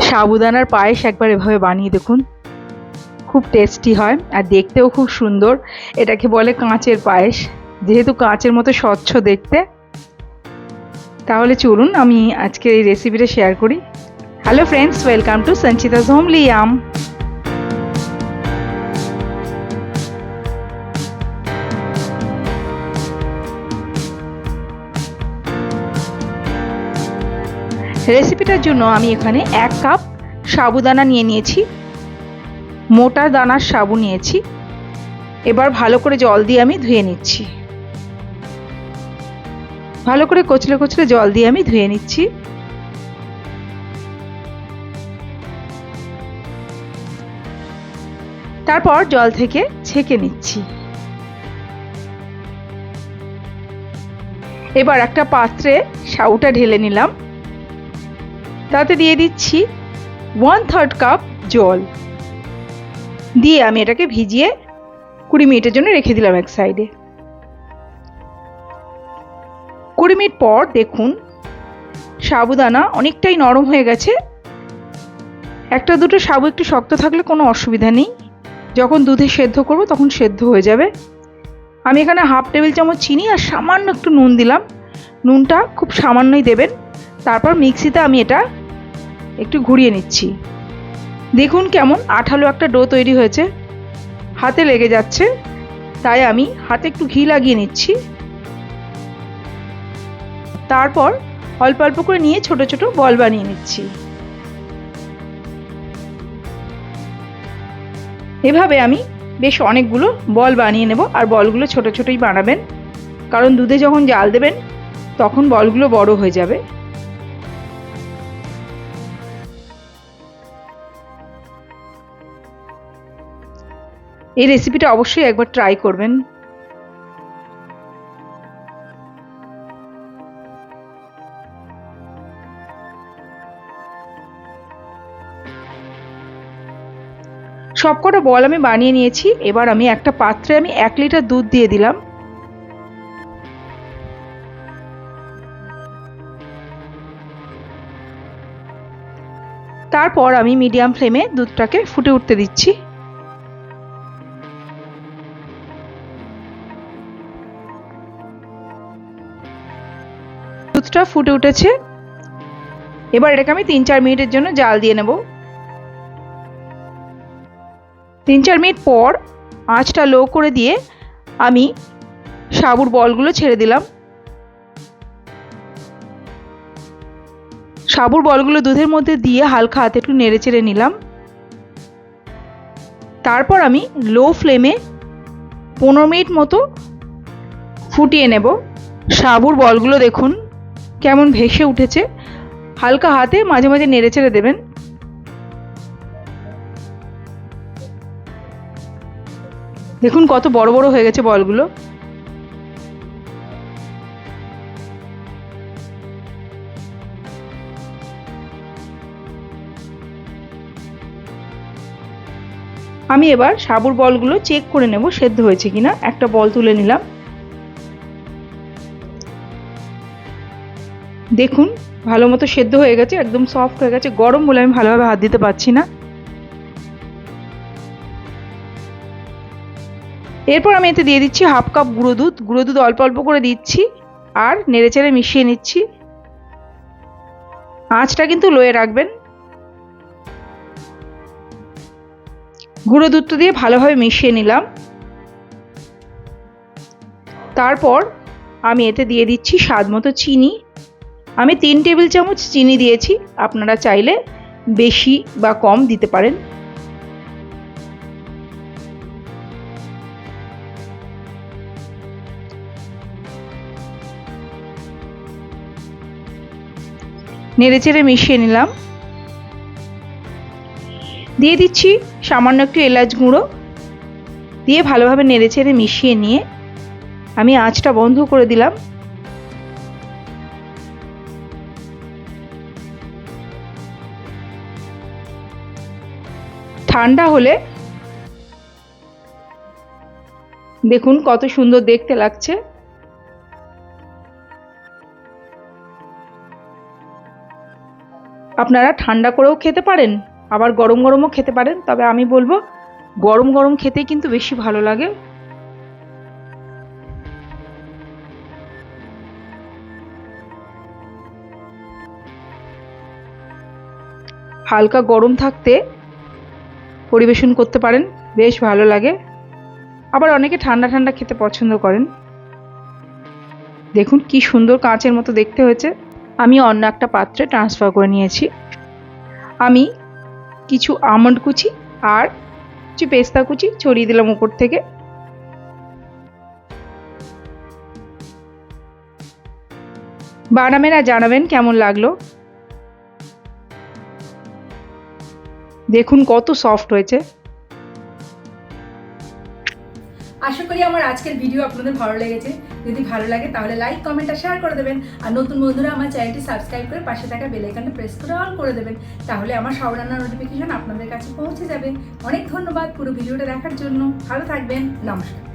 সাবুদানার পায়েস একবার এভাবে বানিয়ে দেখুন। খুব টেস্টি হয় আর দেখতেও খুব সুন্দর। এটাকে বলে কাঁচের পায়েস। যেহেতু কাঁচের মতো স্বচ্ছ দেখতে। তাহলে চলুন আমি আজকে এই রেসিপিটা শেয়ার করি। Hello friends welcome to Sanchita homely আম রেসিপিটার জন্য আমি এখানে এক কাপ সাবুদানা নিয়ে নিয়েছি। মোটা দানার সাবু নিয়েছি। এবার ভালো করে জল দিয়ে আমি ধুয়ে নিচ্ছি। ভালো করে কচলে কচলে জল দিয়ে আমি ধুয়ে নিচ্ছি। তারপর জল থেকে ছেঁকে নিচ্ছি। এবার একটা পাত্রে সাউটা ঢেলে নিলাম। তাতে দিয়ে দিচ্ছি ওয়ান থার্ড কাপ জল। দিয়ে আমি এটাকে ভিজিয়ে কুড়ি মিনিটের জন্য রেখে দিলাম এক সাইডে কুড়ি মিনিট পর দেখুন, সাবুদানা অনেকটাই নরম হয়ে গেছে। একটা দুটো সাবু একটু শক্ত থাকলে কোনো অসুবিধা নেই। যখন দুধে সেদ্ধ করব তখন সেদ্ধ হয়ে যাবে। আমি এখানে হাফ টেবিল চামচ চিনি আর সামান্য একটু নুন দিলাম। নুনটা খুব সামান্যই দেবেন। তারপর মিক্সিতে আমি এটা একটু ঘুরিয়ে নিচ্ছি। দেখুন কেমন আঠালো একটা ডো তৈরি হয়েছে। হাতে লেগে যাচ্ছে, তাই আমি হাতে একটু ঘি লাগিয়ে নিচ্ছি। তারপর অল্প অল্প করে নিয়ে ছোট ছোট বল বানিয়ে নিচ্ছি। এভাবে আমি বেশ অনেকগুলো বল বানিয়ে নেব, আর বলগুলো ছোট ছোটই বানাবেন। কারণ দুধে যখন জাল দেবেন, তখন বলগুলো বড় হয়ে যাবে। এই রেসিপিটা অবশ্যই একবার ট্রাই করবেন। সবকটা বল আমি বানিয়ে নিয়েছি। এবার আমি একটা পাত্রে আমি এক লিটার দুধ দিয়ে দিলাম। তারপর আমি মিডিয়াম ফ্লেমে দুধটাকে ফুটে উঠতে দিচ্ছি। দুধটা ফুটে উঠেছে। এবার এটাকে আমি তিন চার মিনিটের জন্য জাল দিয়ে নেব। তিন চার মিনিট পর আঁচটা লো করে দিয়ে আমি সাবুর বলগুলো ছেড়ে দিলাম। সাবুর বলগুলো দুধের মধ্যে দিয়ে হালকা হাতে একটু নেড়ে চেড়ে নিলাম। তারপর আমি লো ফ্লেমে পনেরো মিনিট মতো ফুটিয়ে নেব। সাবুর বলগুলো দেখুন কেমন ভেসে উঠেছে? হালকা হাতে মাঝে মাঝে নেড়ে চেড়ে দেবেন। দেখুন কত বড় বড় হয়ে গেছে বলগুলো। আমি এবার সাবুর বলগুলো চেক করে নেব, সেদ্ধ হয়েছে কিনা। একটা বল তুলে নিলাম। দেখুন, ভালো মতো সেদ্ধ হয়ে গেছে, একদম সফট হয়ে গেছে, গরম বলে আমি ভালোভাবে হাত দিতে পারছি না। এরপর আমি এতে দিয়ে দিচ্ছি হাফ কাপ গুঁড়ো দুধ গুঁড়ো দুধ অল্প অল্প করে দিচ্ছি, আর নেড়ে চেড়ে মিশিয়ে নিচ্ছি। আঁচটা কিন্তু লোয়ে রাখবেন। গুঁড়ো দুধটা দিয়ে ভালোভাবে মিশিয়ে নিলাম। তারপর আমি এতে দিয়ে দিচ্ছি স্বাদ মতো চিনি। আমি তিন টেবিল চামচ চিনি দিয়েছি। আপনারা চাইলে বেশি বা কম দিতে পারেন। নেড়ে চেড়ে মিশিয়ে নিলাম। দিয়ে দিচ্ছি সামান্য একটু এলাচ গুঁড়ো। দিয়ে ভালোভাবে নেড়ে চেড়ে মিশিয়ে নিয়ে আমি আঁচটা বন্ধ করে দিলাম। ঠান্ডা হলে দেখুন কত সুন্দর দেখতে লাগছে। আপনারা ঠান্ডা করেও খেতে পারেন, আবার গরম গরমও খেতে পারেন, তবে আমি বলব গরম গরম খেতেই কিন্তু বেশি ভালো লাগে। হালকা গরম থাকতে পরিবেশন করতে পারেন, বেশ ভালো লাগে। আবার অনেকে ঠান্ডা ঠান্ডা খেতে পছন্দ করেন। দেখুন কি সুন্দর কাঁচের মতো দেখতে হয়েছে। আমি অন্য একটা পাত্রে ট্রান্সফার করে নিয়েছি। আমি কিছু আমন্ড কুচি আর কিছু পেস্তা কুচি ছড়িয়ে দিলাম উপর থেকে। বানাবেন আর জানাবেন কেমন লাগল। দেখুন কত সফট হয়েছে। আশা করি আমার আজকের ভিডিও আপনাদের ভালো লেগেছে। যদি ভালো লাগে তাহলে লাইক কমেন্ট আর শেয়ার করে দেবেন। আর নতুন বন্ধুরা আমার চ্যানেলটি সাবস্ক্রাইব করে পাশে থাকা বেল আইকনটা প্রেস করে অন করে দেবেন। তাহলে আমার সব রান্নার নোটিফিকেশন আপনাদের কাছে পৌঁছে যাবে। অনেক ধন্যবাদ পুরো ভিডিওটা দেখার জন্য। ভালো থাকবেন। নমস্কার।